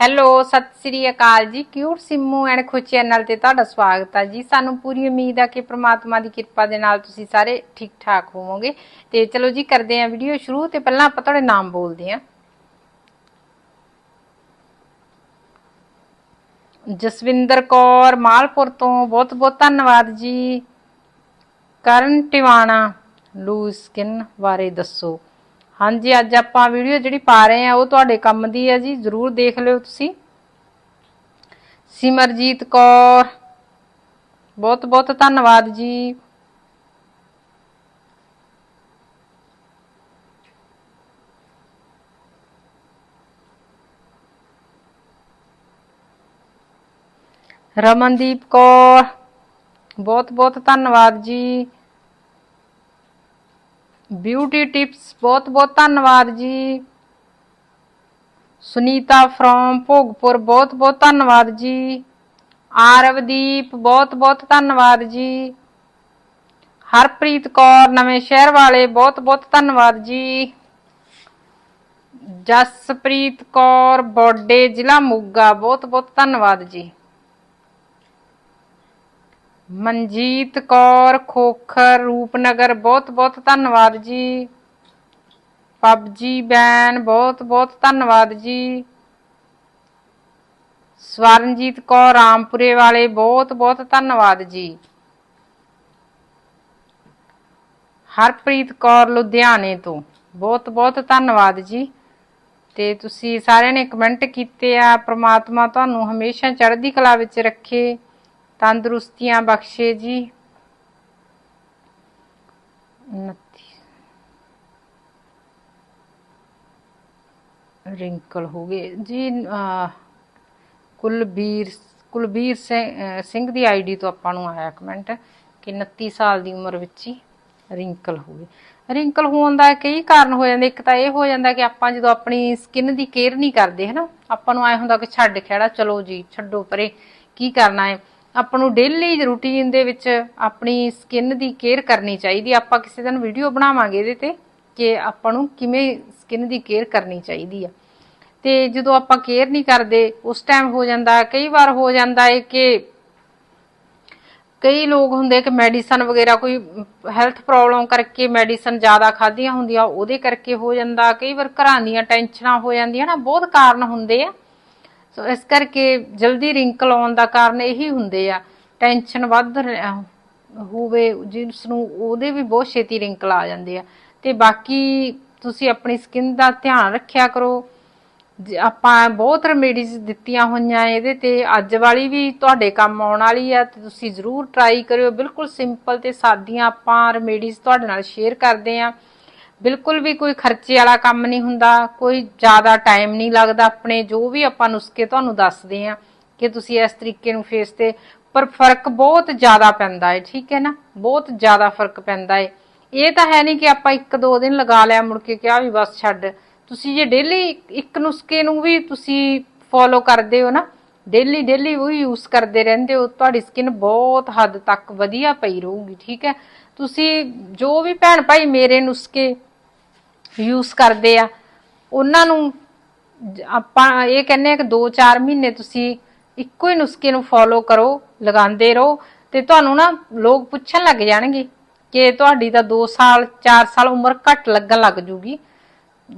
Hello, ਸਤਿ ਸ੍ਰੀ ਅਕਾਲ ਜੀ। Cute Simmu and Khush channel ਤੇ ਤੁਹਾਡਾ ਸਵਾਗਤ ਹੈ ਜੀ। ਸਾਨੂੰ ਪੂਰੀ ਉਮੀਦ ਹੈ ਕਿ ਪ੍ਰਮਾਤਮਾ ਦੀ ਕਿਰਪਾ ਦੇ ਨਾਲ ਤੁਸੀਂ ਸਾਰੇ ਠੀਕ ਠਾਕ ਹੋਵੋਗੇ। ਤੇ ਚਲੋ ਜੀ, ਕਰਦੇ ਹਾਂ ਵੀਡੀਓ ਸ਼ੁਰੂ ਤੇ ਪਹਿਲਾਂ ਆਪਾਂ ਤੁਹਾਡੇ ਨਾਮ ਬੋਲਦੇ ਹਾਂ। ਜਸਵਿੰਦਰ ਕੌਰ, ਮਾਲਪੁਰ ਤੋਂ। ਬਹੁਤ ਬਹੁਤ ਧੰਨਵਾਦ ਜੀ। ਕਰਨ ਟਿਵਾਣਾ, ਲੂਜ਼ ਸਕਿਨ ਬਾਰੇ ਦੱਸੋ। ਹਾਂਜੀ, ਅੱਜ ਆਪਾਂ ਵੀਡੀਓ ਜਿਹੜੀ ਪਾ ਰਹੇ ਆ ਉਹ ਤੁਹਾਡੇ ਕੰਮ ਦੀ ਹੈ ਜੀ, ਜਰੂਰ ਦੇਖ ਲਿਓ ਤੁਸੀਂ। ਸਿਮਰਜੀਤ ਕੌਰ, ਬਹੁਤ ਬਹੁਤ ਧੰਨਵਾਦ ਜੀ। ਰਮਨਦੀਪ ਕੌਰ, ਬਹੁਤ ਬਹੁਤ ਧੰਨਵਾਦ ਜੀ। ਬਿਊਟੀ ਟਿਪਸ ਬਹੁਤ ਬਹੁਤ ਧੰਨਵਾਦ ਜੀ। ਸੁਨੀਤਾ ਫਰੋਮ ਭੋਗਪੁਰ, ਬਹੁਤ ਬਹੁਤ ਧੰਨਵਾਦ ਜੀ। ਆਰਵਦੀਪ, ਬਹੁਤ ਬਹੁਤ ਧੰਨਵਾਦ ਜੀ। ਹਰਪ੍ਰੀਤ ਕੌਰ, ਨਵੇਂ ਸ਼ਹਿਰ ਵਾਲੇ, ਬਹੁਤ ਬਹੁਤ ਧੰਨਵਾਦ ਜੀ। ਜਸਪ੍ਰੀਤ ਕੌਰ, ਬੋਡੇ, ਜ਼ਿਲ੍ਹਾ ਮੋਗਾ, ਬਹੁਤ ਬਹੁਤ ਧੰਨਵਾਦ ਜੀ। ਮਨਜੀਤ ਕੌਰ ਖੋਖਰ, ਰੂਪਨਗਰ, ਬਹੁਤ ਬਹੁਤ ਧੰਨਵਾਦ ਜੀ। ਪਬਜੀ ਬੈਨ, ਬਹੁਤ ਬਹੁਤ ਧੰਨਵਾਦ ਜੀ। ਸਵਰਨਜੀਤ ਕੌਰ ਰਾਮਪੁਰੇ ਵਾਲੇ, ਬਹੁਤ ਬਹੁਤ ਧੰਨਵਾਦ ਜੀ। ਹਰਪ੍ਰੀਤ ਕੌਰ ਲੁਧਿਆਣੇ ਤੋਂ, ਬਹੁਤ ਬਹੁਤ ਧੰਨਵਾਦ ਜੀ। ਤੇ ਤੁਸੀਂ ਸਾਰਿਆਂ ਨੇ ਕਮੈਂਟ ਕੀਤੇ ਆ, ਪ੍ਰਮਾਤਮਾ ਤੁਹਾਨੂੰ ਹਮੇਸ਼ਾ ਚੜ੍ਹਦੀ ਕਲਾ ਵਿੱਚ ਰੱਖੇ। ਤੰਦਰੁਸਤੀਆਂ ਬਖਸ਼ੇ ਜੀ 29 ਰਿੰਕਲ ਹੋ ਗਏ। ਜੀ ਕੁਲਬੀਰ ਕੁਲਬੀਰ ਸਿੰਘ ਦੀ ਆਈਡੀ ਤੋਂ ਆਪਾਂ ਨੂੰ ਆਇਆ ਕਮੈਂਟ ਕਿ 29 ਸਾਲ ਦੀ ਉਮਰ ਵਿੱਚ ਹੀ ਰਿੰਕਲ ਹੋ ਗਏ। ਰਿੰਕਲ ਹੋਣ ਦਾ ਕਈ ਕਾਰਨ ਹੋ ਜਾਂਦੇ। ਇੱਕ ਤਾਂ ਇਹ ਹੋ ਜਾਂਦਾ ਕਿ ਆਪਾਂ ਜਦੋਂ ਆਪਣੀ ਸਕਿਨ ਦੀ ਕੇਅਰ ਨਹੀਂ ਕਰਦੇ, ਹਨਾ, ਆਪਾਂ ਨੂੰ ਐ ਹੁੰਦਾ ਕਿ ਛੱਡ ਖੜਾ ਚਲੋ ਜੀ, ਛੱਡੋ ਪਰੇ, ਕੀ ਕਰਨਾ ਹੈ? ਆਪਾਂ ਨੂੰ ਡੇਲੀ ਰੂਟੀਨ ਦੇ ਵਿੱਚ ਆਪਣੀ ਸਕਿਨ ਦੀ ਕੇਅਰ ਕਰਨੀ ਚਾਹੀਦੀ ਆਪਾਂ ਕਿਸੇ ਦਿਨ ਵੀਡੀਓ ਬਣਾਵਾਂਗੇ ਇਹਦੇ ਤੇ ਕਿ ਆਪਾਂ ਨੂੰ ਕਿਵੇਂ ਸਕਿਨ ਦੀ ਕੇਅਰ ਕਰਨੀ ਚਾਹੀਦੀ ਆ। ਤੇ ਜਦੋਂ ਆਪਾਂ ਕੇਅਰ ਨਹੀਂ ਕਰਦੇ, ਉਸ ਟਾਈਮ ਹੋ ਜਾਂਦਾ, ਕਈ ਵਾਰ ਹੋ ਜਾਂਦਾ ਹੈ ਕਿ ਕਈ ਲੋਕ ਹੁੰਦੇ ਕਿ ਮੈਡੀਸਨ ਵਗੈਰਾ ਕੋਈ ਹੈਲਥ ਪ੍ਰੋਬਲਮ ਕਰਕੇ ਮੈਡੀਸਨ ਜ਼ਿਆਦਾ ਖਾਧੀਆਂ ਹੁੰਦੀਆਂ, ਉਹਦੇ ਕਰਕੇ ਹੋ ਜਾਂਦਾ। ਕਈ ਵਾਰ ਘਰਾਂ ਦੀਆਂ ਟੈਨਸ਼ਨਾਂ ਹੋ ਜਾਂਦੀਆਂ ਨਾ, ਬਹੁਤ ਕਾਰਨ ਹੁੰਦੇ ਆ। ਸੋ ਇਸ ਕਰਕੇ ਜਲਦੀ ਰਿੰਕਲ ਆਉਣ ਦਾ ਕਾਰਨ ਇਹੀ ਹੁੰਦੇ ਆ। ਟੈਨਸ਼ਨ ਵੱਧ ਰ- ਹੋਵੇ, ਜਿਸ ਨੂੰ ਉਹਦੇ ਵੀ ਬਹੁਤ ਛੇਤੀ ਰਿੰਕਲ ਆ ਜਾਂਦੇ ਆ। ਤੇ ਬਾਕੀ ਤੁਸੀਂ ਆਪਣੀ ਸਕਿਨ ਦਾ ਧਿਆਨ ਰੱਖਿਆ ਕਰੋ। ਜ- ਆਪਾਂ ਬਹੁਤ ਰੈਮੇਡੀਜ਼ ਦਿੱਤੀਆਂ ਹੋਈਆਂ ਇਹਦੇ ਤੇ, ਅੱਜ ਵਾਲੀ ਵੀ ਤੁਹਾਡੇ ਕੰਮ ਆਉਣ ਵਾਲੀ ਆ ਤੇ ਤੁਸੀਂ ਜ਼ਰੂਰ ਟਰਾਈ ਕਰਿਓ। ਬਿਲਕੁਲ ਸਿੰਪਲ ਤੇ ਸਾਦੀਆਂ ਆਪਾਂ ਰੈਮੇਡੀਜ਼ ਤੁਹਾਡੇ ਨਾਲ ਸ਼ੇਅਰ ਕਰਦੇ ਆ। ਬਿਲਕੁਲ ਵੀ ਕੋਈ ਖਰਚੇ ਵਾਲਾ ਕੰਮ ਨਹੀਂ ਹੁੰਦਾ, ਕੋਈ ਜ਼ਿਆਦਾ ਟਾਈਮ ਨਹੀਂ ਲੱਗਦਾ। ਆਪਣੇ ਜੋ ਵੀ ਆਪਾਂ ਨੁਸਖੇ ਤੁਹਾਨੂੰ ਦੱਸਦੇ ਆ ਕਿ ਤੁਸੀਂ ਇਸ ਤਰੀਕੇ ਨੂੰ ਫੇਸ ਤੇ, ਪਰ ਫ਼ਰਕ ਬਹੁਤ ਜ਼ਿਆਦਾ ਪੈਂਦਾ ਹੈ ਠੀਕ ਹੈ ਨਾ? ਬਹੁਤ ਜ਼ਿਆਦਾ ਫ਼ਰਕ ਪੈਂਦਾ ਹੈ ਇਹ ਤਾਂ ਹੈ ਨਹੀਂ ਕਿ ਆਪਾਂ ਇੱਕ ਦੋ ਦਿਨ ਲਗਾ ਲਿਆ, ਮੁੜ ਕੇ ਕਿਹਾ ਵੀ ਬਸ ਛੱਡ। ਤੁਸੀਂ ਜੇ ਡੇਲੀ ਇੱਕ ਨੁਸਖੇ ਨੂੰ ਵੀ ਤੁਸੀਂ ਫੋਲੋ ਕਰਦੇ ਹੋ ਨਾ ਡੇਲੀ ਡੇਲੀ ਉਹ ਯੂਜ਼ ਕਰਦੇ ਰਹਿੰਦੇ ਹੋ, ਤੁਹਾਡੀ ਸਕਿਨ ਬਹੁਤ ਹੱਦ ਤੱਕ ਵਧੀਆ ਪਈ ਰਹੂਗੀ, ਠੀਕ ਹੈ? ਤੁਸੀਂ ਜੋ ਵੀ ਭੈਣ ਭਾਈ ਮੇਰੇ ਨੁਸਖੇ ਯੂਜ਼ ਕਰਦੇ ਆ। ਉਹਨਾਂ ਨੂੰ ਆਪਾਂ ਇਹ ਕਹਿੰਦੇ ਆ ਕਿ 2-4 ਮਹੀਨੇ ਤੁਸੀਂ ਇੱਕੋ ਹੀ ਨੁਸਖੇ ਨੂੰ ਫੋਲੋ ਕਰੋ, ਲਗਾਉਂਦੇ ਰਹੋ ਤੇ ਤੁਹਾਨੂੰ ਨਾ ਲੋਕ ਪੁੱਛਣ ਲੱਗ ਜਾਣਗੇ ਕਿ ਤੁਹਾਡੀ ਤਾਂ 2 ਸਾਲ 4 ਸਾਲ ਉਮਰ ਘੱਟ ਲੱਗਣ ਲੱਗ ਜੂਗੀ।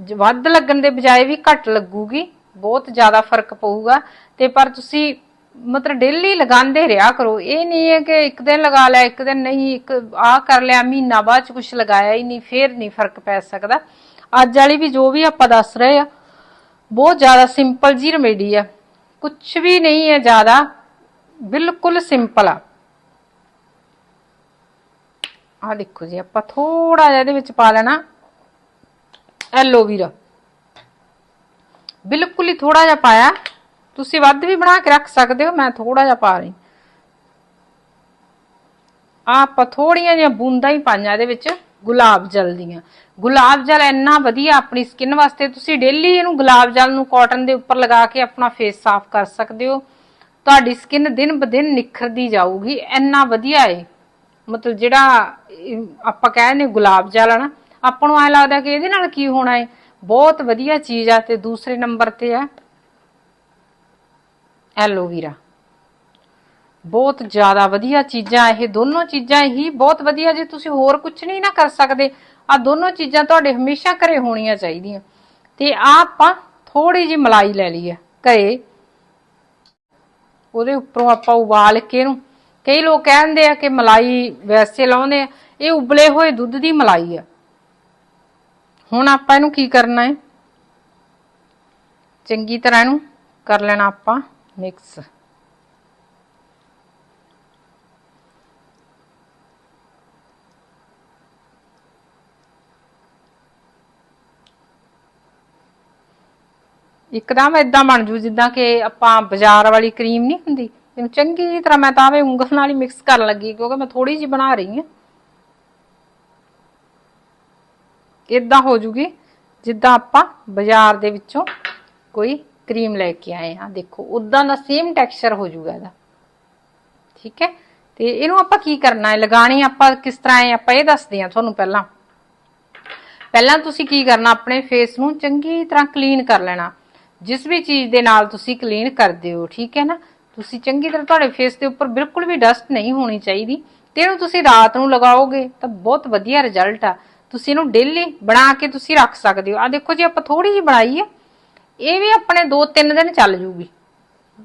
ਜ- ਵੱਧ ਲੱਗਣ ਦੇ ਬਜਾਏ ਵੀ ਘੱਟ ਲੱਗੂਗੀ, ਬਹੁਤ ਜ਼ਿਆਦਾ ਫ਼ਰਕ ਪਊਗਾ। ਤੇ ਪਰ ਤੁਸੀਂ ਮਤਲਬ ਡੇਲੀ ਲਗਾਉਂਦੇ ਰਿਹਾ ਕਰੋ। ਇਹ ਨਹੀਂ ਹੈ ਕਿ ਇੱਕ ਦਿਨ ਲਗਾ ਲਿਆ, ਇੱਕ ਦਿਨ ਨਹੀਂ, ਇੱਕ ਆ ਕਰ ਲਿਆ, ਮਹੀਨਾ ਬਾਅਦ ਚ ਕੁਝ ਲਗਾਇਆ ਹੀ ਨਹੀਂ, ਫੇਰ ਨਹੀਂ ਫ਼ਰਕ ਪੈ ਸਕਦਾ। ਅੱਜ ਵਾਲੀ ਵੀ ਜੋ ਵੀ ਆਪਾਂ ਦੱਸ ਰਹੇ ਆ, ਬਹੁਤ ਜ਼ਿਆਦਾ ਸਿੰਪਲ ਜੀ ਰੈਮੇਡੀ ਆ। ਕੁਝ ਵੀ ਨਹੀਂ ਹੈ ਜ਼ਿਆਦਾ, ਬਿਲਕੁਲ ਸਿੰਪਲ ਆ। ਆ ਦੇਖੋ ਜੀ, ਆਪਾਂ ਥੋੜਾ ਜਿਹਾ ਇਹਦੇ ਵਿੱਚ ਪਾ ਲੈਣਾ ਐਲੋਵੀਰਾ ਬਿਲਕੁਲ ਹੀ ਥੋੜਾ ਜਿਹਾ ਪਾਇਆ। ਤੁਸੀਂ ਵੱਧ ਵੀ ਬਣਾ ਕੇ ਰੱਖ ਸਕਦੇ ਹੋ, ਮੈਂ ਥੋੜਾ ਜਿਹਾ ਪਾ ਰਹੀ। ਆਪਾਂ ਥੋੜੀਆਂ ਜਿਹੀਆਂ ਬੂੰਦਾਂ ਹੀ ਪਾਈਆਂ ਇਹਦੇ ਵਿੱਚ, ਗੁਲਾਬ ਜਲ ਦੀਆਂ। ਗੁਲਾਬ ਜਲ ਇੰਨਾ ਵਧੀਆ ਆਪਣੀ ਸਕਿਨ ਵਾਸਤੇ, ਤੁਸੀਂ ਡੇਲੀ ਇਹਨੂੰ ਗੁਲਾਬ ਜਲ ਨੂੰ ਕਾਟਨ ਦੇ ਉੱਪਰ ਲਗਾ ਕੇ ਆਪਣਾ ਫੇਸ ਸਾਫ਼ ਕਰ ਸਕਦੇ ਹੋ। ਤੁਹਾਡੀ ਸਕਿਨ ਦਿਨ ਬ ਦਿਨ ਨਿਖਰਦੀ ਜਾਊਗੀ, ਇੰਨਾ ਵਧੀਆ ਏ। ਮਤਲਬ ਜਿਹੜਾ, ਇਹ ਆਪਾਂ ਕਹਿੰਦੇ ਗੁਲਾਬ ਜਲ ਆ ਨਾ, ਆਪਾਂ ਨੂੰ ਐ ਲੱਗਦਾ ਕਿ ਇਹਦੇ ਨਾਲ ਕੀ ਹੋਣਾ ਏ? ਬਹੁਤ ਵਧੀਆ ਚੀਜ਼ ਆ ਤੇ ਦੂਸਰੇ ਨੰਬਰ ਤੇ ਆ। ਐਲੋਵੀਰਾ ਬਹੁਤ ਜ਼ਿਆਦਾ ਵਧੀਆ ਚੀਜ਼ਾਂ, ਇਹ ਦੋਨੋਂ ਚੀਜ਼ਾਂ ਹੀ ਬਹੁਤ ਵਧੀਆ, ਜੇ ਤੁਸੀਂ ਹੋਰ ਕੁਝ ਨਹੀਂ ਨਾ ਕਰ ਸਕਦੇ ਆ ਦੋਨੋਂ ਚੀਜ਼ਾਂ ਤੁਹਾਡੇ ਹਮੇਸ਼ਾ ਘਰੇ ਹੋਣੀਆਂ ਚਾਹੀਦੀਆਂ। ਤੇ ਆ ਆਪਾਂ ਥੋੜੀ ਜੀ ਮਲਾਈ ਲੈ ਲਈ ਆ ਘਰੇ। ਉਹਦੇ ਉੱਪਰੋਂ ਆਪਾਂ ਉਬਾਲ ਕੇ ਇਹਨੂੰ, ਕਈ ਲੋਕ ਕਹਿੰਦੇ ਆ ਕਿ ਮਲਾਈ ਵੈਸੇ ਲਾਉਂਦੇ ਆ, ਇਹ ਉਬਲੇ ਹੋਏ ਦੁੱਧ ਦੀ ਮਲਾਈ ਆ। ਹੁਣ ਆਪਾਂ ਇਹਨੂੰ ਕੀ ਕਰਨਾ ਹੈ? ਚੰਗੀ ਤਰ੍ਹਾਂ ਇਹਨੂੰ ਕਰ ਲੈਣਾ ਆਪਾਂ। ਮਿਕਸ ਇੱਕਦਮ ਇਦਾਂ ਬਣ ਜੂ, ਜਿੱਦਾਂ ਕਿ ਆਪਾਂ ਬਾਜ਼ਾਰ ਵਾਲੀ ਕਰੀਮ ਨਹੀਂ ਹੁੰਦੀ। ਇਹਨੂੰ ਚੰਗੀ ਤਰ੍ਹਾਂ ਮੈਂ ਤਾਂ ਵੇ ਉਂਗਲ ਨਾਲ ਹੀ ਮਿਕਸ ਕਰਨ ਲੱਗੀ, ਕਿਉਂਕਿ ਮੈਂ ਥੋੜੀ ਜਿਹੀ ਬਣਾ ਰਹੀ ਹਾਂ। ਇਦਾਂ ਹੋ ਜੂਗੀ, ਜਿੱਦਾਂ ਆਪਾਂ ਬਾਜ਼ਾਰ ਦੇ ਵਿੱਚੋਂ ਕੋਈ ਕਰੀਮ ਲੈ ਕੇ ਆਏ ਹਾਂ, ਦੇਖੋ ਉਦਾਂ ਦਾ ਸੇਮ ਟੈਕਸਚਰ ਹੋ ਜੂਗਾ ਇਹਦਾ। ਠੀਕ ਹੈ? ਤੇ ਇਹਨੂੰ ਆਪਾਂ ਕੀ ਕਰਨਾ ਹੈ? ਲਗਾਣੀ ਆਪਾਂ, ਕਿਸ ਤਰ੍ਹਾਂ ਹੈ? ਆਪਾਂ ਇਹ ਦੱਸਦੇ ਹਾਂ ਤੁਹਾਨੂੰ ਪਹਿਲਾਂ। ਪਹਿਲਾਂ ਤੁਸੀਂ ਕੀ ਕਰਨਾ, ਆਪਣੇ ਫੇਸ ਨੂੰ ਚੰਗੀ ਤਰ੍ਹਾਂ ਕਲੀਨ ਕਰ ਲੈਣਾ। ਜਿਸ ਵੀ ਚੀਜ਼ ਦੇ ਨਾਲ ਤੁਸੀਂ ਕਲੀਨ ਕਰਦੇ ਹੋ, ਠੀਕ ਹੈ ਨਾ? ਤੁਸੀਂ ਚੰਗੀ ਤਰ੍ਹਾਂ ਤੁਹਾਡੇ ਫੇਸ ਦੇ ਉੱਪਰ ਬਿਲਕੁਲ ਵੀ ਡਸਟ ਨਹੀਂ ਹੋਣੀ ਚਾਹੀਦੀ। ਤੇ ਇਹਨੂੰ ਤੁਸੀਂ ਰਾਤ ਨੂੰ ਲਗਾਓਗੇ, ਤਾਂ ਬਹੁਤ ਵਧੀਆ ਰਿਜ਼ਲਟ ਆ। ਤੁਸੀਂ ਇਹਨੂੰ ਡੇਲੀ ਬਣਾ ਕੇ ਤੁਸੀਂ ਰੱਖ ਸਕਦੇ ਹੋ। ਆ ਦੇਖੋ ਜੀ, ਆਪਾਂ ਥੋੜੀ ਜਿਹੀ ਬਣਾਈ ਹੈ। ਇਹ ਵੀ ਆਪਣੇ 2-3 ਦਿਨ ਚੱਲ ਜੂਗੀ।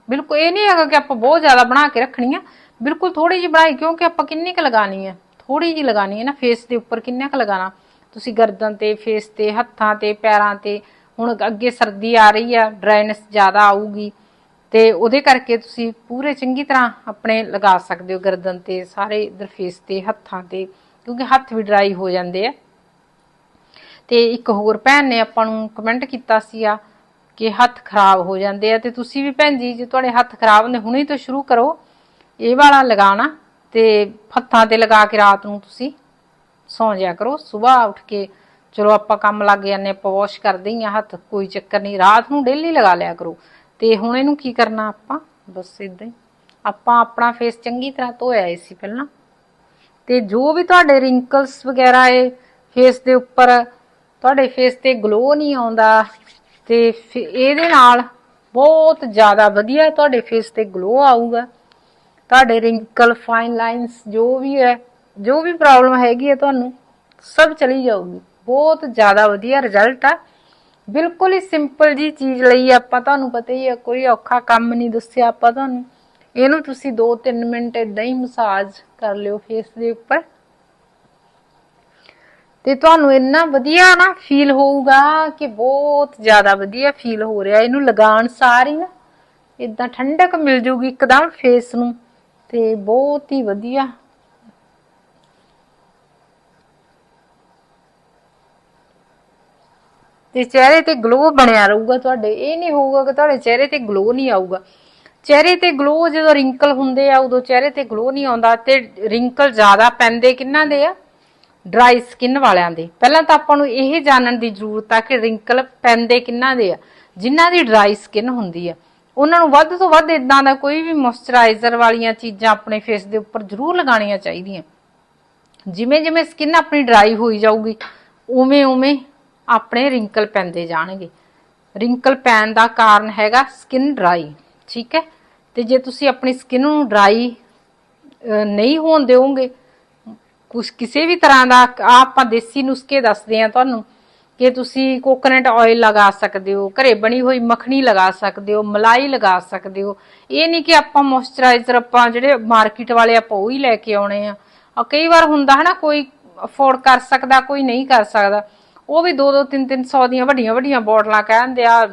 ਬਿਲਕੁਲ, ਇਹ ਨਹੀਂ ਹੈਗਾ ਕਿ ਆਪਾਂ ਬਹੁਤ ਜ਼ਿਆਦਾ ਬਣਾ ਕੇ ਰੱਖਣੀ ਆ। ਬਿਲਕੁਲ ਥੋੜੀ ਜਿਹੀ ਬਣਾਈ, ਕਿਉਂਕਿ ਆਪਾਂ ਕਿੰਨੀ ਕੁ ਲਗਾਣੀ ਹੈ ਥੋੜੀ ਜਿਹੀ ਲਗਾਣੀ ਹੈ ਨਾ ਫੇਸ ਦੇ ਉੱਪਰ ਕਿੰਨਾ ਕੁ ਲਗਾਣਾ ਤੁਸੀਂ ਗਰਦਨ ਤੇ ਫੇਸ ਤੇ, ਹੱਥਾਂ ਤੇ, ਪੈਰਾਂ ਤੇ, ਹੁਣ ਅੱਗੇ ਸਰਦੀ ਆ ਰਹੀ ਆ ਡਰਾਈਨੈਸ ਜ਼ਿਆਦਾ ਆਊਗੀ, ਤੇ ਉਹਦੇ ਕਰਕੇ ਤੁਸੀਂ ਪੂਰੇ ਚੰਗੀ ਤਰ੍ਹਾਂ ਆਪਣੇ ਲਗਾ ਸਕਦੇ ਹੋ ਗਰਦਨ ਤੇ, ਸਾਰੇ ਇਧਰ ਫੇਸ ਤੇ, ਹੱਥਾਂ ਤੇ, ਕਿਉਂਕਿ ਹੱਥ ਵੀ ਡਰਾਈ ਹੋ ਜਾਂਦੇ ਆ। ਤੇ ਇੱਕ ਹੋਰ ਭੈਣ ਨੇ ਆਪਾਂ ਨੂੰ ਕਮੈਂਟ ਕੀਤਾ ਸੀ ਆ ਕਿ ਹੱਥ ਖਰਾਬ ਹੋ ਜਾਂਦੇ ਆ ਤੇ ਤੁਸੀਂ ਵੀ ਭੈਣ ਜੀ, ਜੇ ਤੁਹਾਡੇ ਹੱਥ ਖਰਾਬ ਨੇ ਹੁਣੇ ਤੋਂ ਸ਼ੁਰੂ ਕਰੋ। ਇਹ ਵਾਲਾ ਲਗਾਣਾ ਤੇ ਹੱਥਾਂ ਤੇ ਲਗਾ ਕੇ ਰਾਤ ਨੂੰ ਤੁਸੀਂ ਸੌਂ ਜਾਇਆ ਕਰੋ। ਸਵੇਰ ਉੱਠ ਕੇ ਚਲੋ ਆਪਾਂ ਕੰਮ ਲੱਗ ਜਾਂਦੇ ਆਪਾਂ ਵਾਸ਼ ਕਰਦੇ ਹੀ ਆ ਹੱਥ, ਕੋਈ ਚੱਕਰ ਨਹੀਂ। ਰਾਤ ਨੂੰ ਡੇਲੀ ਲਗਾ ਲਿਆ ਕਰੋ। ਤੇ ਹੁਣ ਇਹਨੂੰ ਕੀ ਕਰਨਾ ਆਪਾਂ? ਬਸ ਇਦਾਂ ਹੀ। ਆਪਾਂ ਆਪਣਾ ਫੇਸ ਚੰਗੀ ਤਰ੍ਹਾਂ ਧੋਇਆ ਏ ਸੀ ਪਹਿਲਾਂ। ਤੇ ਜੋ ਵੀ ਤੁਹਾਡੇ ਰਿੰਕਲਸ ਵਗੈਰਾ ਏ ਫੇਸ ਦੇ ਉੱਪਰ, ਤੁਹਾਡੇ ਫੇਸ ਤੇ ਗਲੋ ਨਹੀਂ ਆਉਂਦਾ। ਤੇ ਇਹਦੇ ਨਾਲ ਬਹੁਤ ਜ਼ਿਆਦਾ ਵਧੀਆ ਤੁਹਾਡੇ ਫੇਸ ਤੇ ਗਲੋ ਆਊਗਾ। ਤੁਹਾਡੇ ਰਿੰਕਲ ਫਾਈਨ ਲਾਈਨਸ ਜੋ ਵੀ ਹੈ, ਜੋ ਵੀ ਪ੍ਰੋਬਲਮ ਹੈਗੀ ਹੈ ਤੁਹਾਨੂੰ, ਸਭ ਚਲੀ ਜਾਊਗੀ। ਬਹੁਤ ਜ਼ਿਆਦਾ ਵਧੀਆ ਰਿਜ਼ਲਟ ਆ। ਬਿਲਕੁਲ ਹੀ ਸਿੰਪਲ ਜੀ ਚੀਜ਼ ਲਈ ਆਪਾਂ, ਤੁਹਾਨੂੰ ਪਤਾ ਹੀ ਹੈ, ਕੋਈ ਔਖਾ ਕੰਮ ਨਹੀਂ ਦੱਸਿਆ ਆਪਾਂ ਤੁਹਾਨੂੰ। ਇਹਨੂੰ ਤੁਸੀਂ 2-3 ਮਿੰਟ ਇਦਾਂ ਹੀ ਮਸਾਜ ਕਰ ਲਿਓ ਫੇਸ ਦੇ ਉੱਪਰ। ਤੇ ਤੁਹਾਨੂੰ ਇੰਨਾ ਵਧੀਆ ਨਾ ਫੀਲ ਹੋਊਗਾ ਕਿ ਬਹੁਤ ਜ਼ਿਆਦਾ ਵਧੀਆ ਫੀਲ ਹੋ ਰਿਹਾ। ਇਹਨੂੰ ਲਗਾਉਣ ਸਾਰ ਹੀ ਨਾ ਇਦਾਂ ਠੰਡਕ ਮਿਲ ਜੂਗੀ ਇੱਕਦਮ ਫੇਸ ਨੂੰ, ਤੇ ਬਹੁਤ ਹੀ ਵਧੀਆ। ਤੇ ਚਿਹਰੇ ਤੇ ਗਲੋ ਬਣਿਆ ਰਹੂਗਾ ਤੁਹਾਡੇ। ਇਹ ਨਹੀਂ ਹੋਊਗਾ ਕਿ ਤੁਹਾਡੇ ਚਿਹਰੇ ਤੇ ਗਲੋ ਨਹੀਂ ਆਊਗਾ। ਚਿਹਰੇ ਤੇ ਗਲੋ ਜਦੋਂ ਰਿੰਕਲ ਹੁੰਦੇ ਆ, ਉਦੋਂ ਚਿਹਰੇ ਤੇ ਗਲੋ ਨਹੀਂ ਆਉਂਦਾ ਤੇ ਰਿੰਕਲ ਜ਼ਿਆਦਾ ਪੈਂਦੇ ਕਿੰਨਾਂ ਦੇ ਆ? ਡਰਾਈ ਸਕਿਨ ਵਾਲਿਆਂ ਦੇ। ਪਹਿਲਾਂ ਤਾਂ ਆਪਾਂ ਨੂੰ ਇਹ ਜਾਣਨ ਦੀ ਜ਼ਰੂਰਤ ਆ ਕਿ ਰਿੰਕਲ ਪੈਂਦੇ ਕਿੰਨਾਂ ਦੇ ਆ, ਜਿਨ੍ਹਾਂ ਦੀ ਡਰਾਈ ਸਕਿਨ ਹੁੰਦੀ ਆ। ਉਹਨਾਂ ਨੂੰ ਵੱਧ ਤੋਂ ਵੱਧ ਇਦਾਂ ਦਾ ਕੋਈ ਵੀ ਮੋਇਸਚਰਾਈਜ਼ਰ ਵਾਲੀਆਂ ਚੀਜ਼ਾਂ ਆਪਣੇ ਫੇਸ ਦੇ ਉੱਪਰ ਜ਼ਰੂਰ ਲਗਾਉਣੀਆਂ ਚਾਹੀਦੀਆਂ। ਜਿਵੇਂ ਜਿਵੇਂ ਸਕਿਨ ਆਪਣੀ ਡਰਾਈ ਹੋਈ ਜਾਊਗੀ, ਉਵੇਂ ਉਵੇਂ ਆਪਣੇ ਰਿੰਕਲ ਪੈਂਦੇ ਜਾਣਗੇ। ਰਿੰਕਲ ਪੈਣ ਦਾ ਕਾਰਨ ਹੈਗਾ ਸਕਿਨ ਡਰਾਈ, ਠੀਕ ਹੈ? ਤੇ ਜੇ ਤੁਸੀਂ ਆਪਣੀ ਸਕਿਨ ਨੂੰ ਡਰਾਈ ਨਹੀਂ ਹੋਣ ਦਿਓਗੇ ਕੁਛ ਕਿਸੇ ਵੀ ਤਰ੍ਹਾਂ ਦਾ ਆਹ ਆਪਾਂ ਦੇਸੀ ਨੁਸਖੇ ਦੱਸਦੇ ਆ ਤੁਹਾਨੂੰ ਕਿ ਤੁਸੀਂ ਕੋਕੋਨਟ ਆਇਲ ਲਗਾ ਸਕਦੇ ਹੋ, ਘਰੇ ਬਣੀ ਹੋਈ ਮੱਖਣੀ ਲਗਾ ਸਕਦੇ ਹੋ, ਮਲਾਈ ਲਗਾ ਸਕਦੇ ਹੋ। ਇਹ ਨਹੀਂ ਕਿ ਆਪਾਂ ਮੋਇਸਚਰਾਈਜ਼ਰ ਆਪਾਂ ਜਿਹੜੇ ਮਾਰਕੀਟ ਵਾਲੇ ਆਪਾਂ ਉਹ ਹੀ ਲੈ ਕੇ ਆਉਣੇ ਆ। ਆ ਕਈ ਵਾਰ ਹੁੰਦਾ ਹੈ ਨਾ ਕੋਈ ਅਫੋਰਡ ਕਰ ਸਕਦਾ, ਕੋਈ ਨਹੀਂ ਕਰ ਸਕਦਾ। ਉਹ ਵੀ 2 2 3 300 ਦੀਆਂ ਵੱਡੀਆਂ ਵੱਡੀਆਂ ਬੋਟਲਾਂ ਕਹਿੰਦੇ ਆ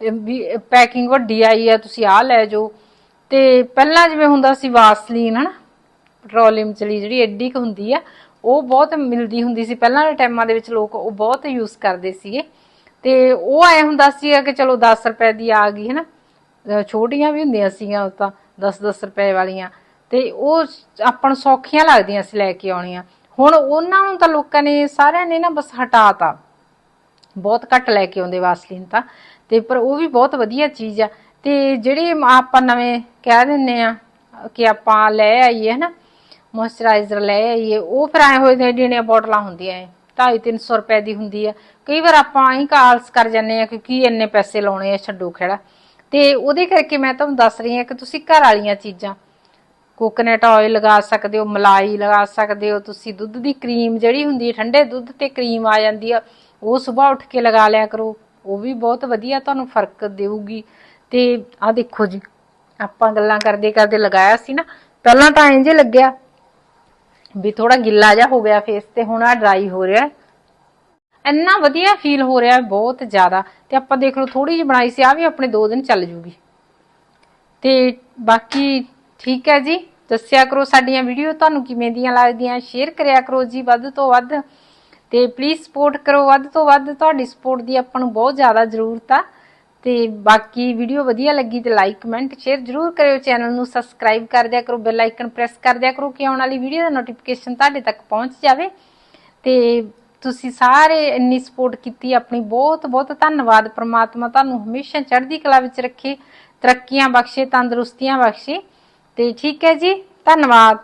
ਵੀ ਪੈਕਿੰਗ ਵੱਡੀ ਆਈ ਆ, ਤੁਸੀਂ ਆਹ ਲੈ ਜਾਓ। ਤੇ ਪਹਿਲਾਂ ਜਿਵੇਂ ਹੁੰਦਾ ਸੀ ਵਾਸਲੀਨ ਹਨਾ? ਪੈਟਰੋਲੀਅਮ ਚਲੀ ਜਿਹੜੀ ਐਡੀ ਕੁ ਹੁੰਦੀ ਆ, ਉਹ ਬਹੁਤ ਮਿਲਦੀ ਹੁੰਦੀ ਸੀ। ਪਹਿਲਾਂ ਦੇ ਟਾਈਮਾਂ ਦੇ ਵਿੱਚ ਲੋਕ ਉਹ ਬਹੁਤ ਯੂਜ਼ ਕਰਦੇ ਸੀਗੇ। ਤੇ ਉਹ ਐ ਹੁੰਦਾ ਸੀ ਕਿ ਚਲੋ 10 ਰੁਪਏ ਦੀ ਆ ਗਈ ਹੈ ਨਾ ਛੋਟੀਆਂ ਵੀ ਹੁੰਦੀਆਂ ਸੀਗੀਆਂ ਉਹ ਤਾਂ 10-10 ਰੁਪਏ ਵਾਲੀਆਂ। ਤੇ ਉਹ ਆਪਾਂ ਨੂੰ ਸੌਖੀਆਂ ਲੱਗਦੀਆਂ ਸੀ ਲੈ ਕੇ ਆਉਣੀਆਂ। ਹੁਣ ਉਹਨਾਂ ਨੂੰ ਤਾਂ ਲੋਕਾਂ ਨੇ, ਸਾਰਿਆਂ ਨੇ ਨਾ ਬਸ ਹਟਾਤਾ। ਬਹੁਤ ਘੱਟ ਲੈ ਕੇ ਆਉਂਦੇ ਵਾਸਲੀਨ ਤਾਂ। ਤੇ ਪਰ ਉਹ ਵੀ ਬਹੁਤ ਵਧੀਆ ਚੀਜ਼ ਆ। ਤੇ ਜਿਹੜੇ ਆਪਾਂ ਨਵੇਂ ਕਹਿ ਦਿੰਨੇ ਆ ਕਿ ਆਪਾਂ ਲੈ ਆਈਏ, ਹਨਾ? ਮੋਇਸਚਰਾਈਜ਼ਰ ਲੈ ਆਈਏ, ਉਹ ਫਿਰ ਆਏ ਹੋਏ ਨੇ ਜਿਹੜੀਆਂ ਬੋਟਲਾਂ ਹੁੰਦੀਆਂ ਐ 250 ਰੁਪਏ ਦੀ ਹੁੰਦੀ ਆ। ਕਈ ਵਾਰ ਆਪਾਂ ਐਂ ਕਾਲਸ ਕਰ ਜਾਂਦੇ ਆ ਕਿ ਕੀ ਇੰਨੇ ਪੈਸੇ ਲਾਉਣੇ ਆ ਛੱਡੋ ਖੜਾ। ਤੇ ਉਹਦੇ ਕਰਕੇ ਮੈਂ ਤੁਹਾਨੂੰ ਦੱਸ ਰਹੀ ਹਾਂ ਕਿ ਤੁਸੀਂ ਘਰ ਵਾਲੀਆਂ ਚੀਜ਼ਾਂ, ਕੋਕੋਨਟ ਆਇਲ ਲਗਾ ਸਕਦੇ ਹੋ, ਮਲਾਈ ਲਗਾ ਸਕਦੇ ਹੋ, ਤੁਸੀਂ ਦੁੱਧ ਦੀ ਕਰੀਮ ਜਿਹੜੀ ਹੁੰਦੀ ਹੈ ਠੰਡੇ ਦੁੱਧ ਤੇ ਕਰੀਮ ਆ ਜਾਂਦੀ ਆ, ਉਹ ਸਵੇਰ ਉੱਠ ਕੇ ਲਗਾ ਲਿਆ ਕਰੋ, ਉਹ ਵੀ ਬਹੁਤ ਵਧੀਆ ਤੁਹਾਨੂੰ ਫ਼ਰਕ ਦੇਊਗੀ। ਤੇ ਆ ਦੇਖੋ ਜੀ, ਆਪਾਂ ਗੱਲਾਂ ਕਰਦੇ ਕਰਦੇ ਲਗਾਇਆ ਸੀ ਨਾ, ਪਹਿਲਾਂ ਤਾਂ ਇੰਜ ਲੱਗਿਆ ਵੀ ਥੋੜਾ ਗਿੱਲਾ ਜਿਹਾ ਹੋ ਗਿਆ ਫੇਸ ਤੇ, ਹੁਣ ਆ ਡਰਾਈ ਹੋ ਰਿਹਾ ਇੰਨਾ ਵਧੀਆ ਫੀਲ ਹੋ ਰਿਹਾ ਬਹੁਤ ਜ਼ਿਆਦਾ। ਤੇ ਆਪਾਂ ਦੇਖ ਲਓ ਥੋੜੀ ਜਿਹੀ ਬਣਾਈ ਸੀ ਆ ਵੀ ਆਪਣੇ 2 ਦਿਨ ਚੱਲ ਜੂਗੀ। ਤੇ ਬਾਕੀ ਠੀਕ ਹੈ ਜੀ। ਦੱਸਿਆ ਕਰੋ ਸਾਡੀਆਂ ਵੀਡੀਓ ਤੁਹਾਨੂੰ ਕਿਵੇਂ ਦੀਆਂ ਲੱਗਦੀਆਂ ਸ਼ੇਅਰ ਕਰਿਆ ਕਰੋ ਜੀ ਵੱਧ ਤੋਂ ਵੱਧ। ਤੇ ਪਲੀਜ਼ ਸਪੋਰਟ ਕਰੋ, ਵੱਧ ਤੋਂ ਵੱਧ ਤੁਹਾਡੀ ਸਪੋਰਟ ਦੀ ਆਪਾਂ ਨੂੰ ਬਹੁਤ ਜ਼ਿਆਦਾ ਜ਼ਰੂਰਤ ਆ। ਤੇ ਬਾਕੀ ਵੀਡੀਓ ਵਧੀਆ ਲੱਗੀ ਤੇ ਲਾਈਕ ਕਮੈਂਟ ਸ਼ੇਅਰ ਜਰੂਰ ਕਰਿਓ ਚੈਨਲ ਨੂੰ ਸਬਸਕ੍ਰਾਈਬ ਕਰ ਦਿਆ ਕਰੋ ਬੈਲ ਆਈਕਨ ਪ੍ਰੈਸ ਕਰ ਦਿਆ ਕਰੋ ਕਿ ਆਉਣ ਵਾਲੀ ਵੀਡੀਓ ਦਾ ਨੋਟੀਫਿਕੇਸ਼ਨ ਤੁਹਾਡੇ ਤੱਕ ਪਹੁੰਚ ਜਾਵੇ। ਤੇ ਤੁਸੀਂ ਸਾਰੇ ਇੰਨੀ ਸਪੋਰਟ ਕੀਤੀ, ਆਪਣੀ ਬਹੁਤ ਬਹੁਤ ਧੰਨਵਾਦ। ਪ੍ਰਮਾਤਮਾ ਤੁਹਾਨੂੰ ਹਮੇਸ਼ਾ ਚੜ੍ਹਦੀ ਕਲਾ ਵਿੱਚ ਰੱਖੇ, ਤਰੱਕੀਆਂ ਬਖਸ਼ੇ, ਤੰਦਰੁਸਤੀਆਂ ਬਖਸ਼ੇ। ਤੇ ਠੀਕ ਹੈ ਜੀ, ਧੰਨਵਾਦ।